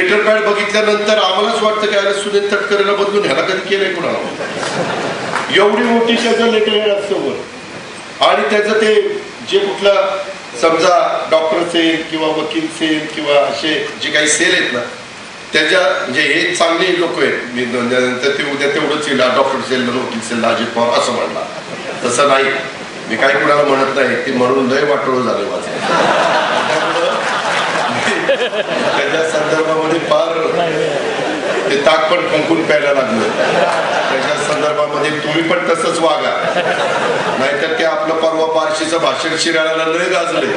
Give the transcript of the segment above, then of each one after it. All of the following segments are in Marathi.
लेटर पॅड बघितल्यानंतर आम्हालाच वाटतं की अरे सुनील तटकरेला बदलून ह्याला कधी केलंय कुणाला? एवढी मोठी त्याचं लेटर पॅड असतं आणि त्याचं ते जे कुठलं समजा डॉक्टर सेल किंवा वकील सेल किंवा असे जे काही सेल आहेत ना त्याच्या म्हणजे हे चांगले लोक आहेत. मी नंतर ते उद्या तेवढंच येईल. डॉक्टर सेल वकील सेल अजित पवार असं म्हणला तसं नाही. मी काय कुणाला म्हणत नाही. ते म्हणून लय वाटोळ झालं माझं. त्याच्या संदर्भामध्ये फार ते ताक पण फंकून प्यायला लागलं. त्याच्या संदर्भामध्ये तुम्ही पण तसंच वागा. नाहीतर ते आपलं परवा पारशीचं भाषण शिराळ्याला लय गाजले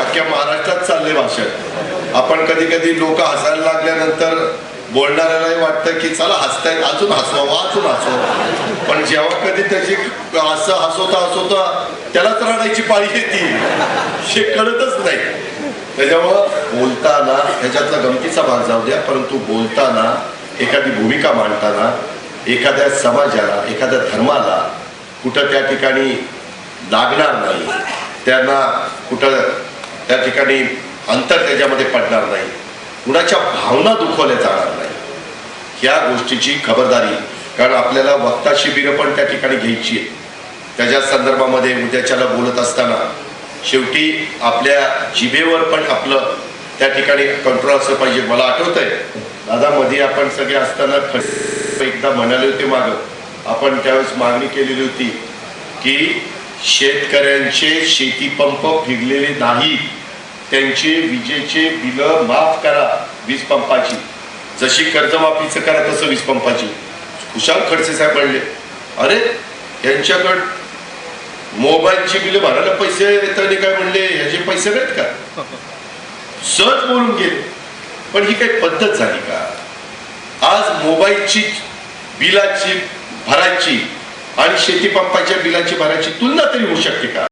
अख्ख्या महाराष्ट्रात चालले भाषण. आपण कधी कधी लोक हसायला लागल्यानंतर बोलणाऱ्यालाही वाटतं की चला हसताय अजून हसवा अजून हसवा. पण जेव्हा कधी त्याची असं हसवता हसवता त्यालाच रडायची पाळी येते. हे कळतच नाही. त्याच्यामुळं बोलताना ह्याच्यातला गमतीचा भाग जाऊ द्या परंतु बोलताना एखादी भूमिका मांडताना एखाद्या समाजाला एखाद्या धर्माला कुठं त्या ठिकाणी लागणार नाही त्यांना कुठं त्या ठिकाणी अंतर त्याच्यामध्ये पडणार नाही. कुणाच्या भावना दुखवल्या जाणार नाही. ह्या गोष्टीची खबरदारी कारण आपल्याला वक्ता शिबिरं पण त्या ठिकाणी घ्यायची आहे त्याच्या संदर्भामध्ये उद्याच्याला बोलत असताना शेवटी आपल्या जिभेवर पण आपलं त्या ठिकाणी कंट्रोल असलं पाहिजे. मला आठवत आहे दादा मध्ये आपण सगळे असताना एकदा म्हणाले होते माग आपण त्यावेळेस मागणी केलेली होती की शेतकऱ्यांचे शेतीपंप फिरलेले नाही त्यांचे विजेचे बिल माफ करा वीज पंपाची. जशी कर्जमाफीचं करा तसं वीज पंपाची. खुशाल खडसे साहेब म्हणले अरे यांच्याकडं मोबाईलची बिल भरायला पैसे त्यांनी काय म्हणले ह्याचे पैसे नाहीत का? सहज बोलून गेले. पण ही काही पद्धत झाली का? आज मोबाईलची बिलाची भरायची आणि शेती पंपाच्या बिलाची भरायची तुलना तरी होऊ शकते का?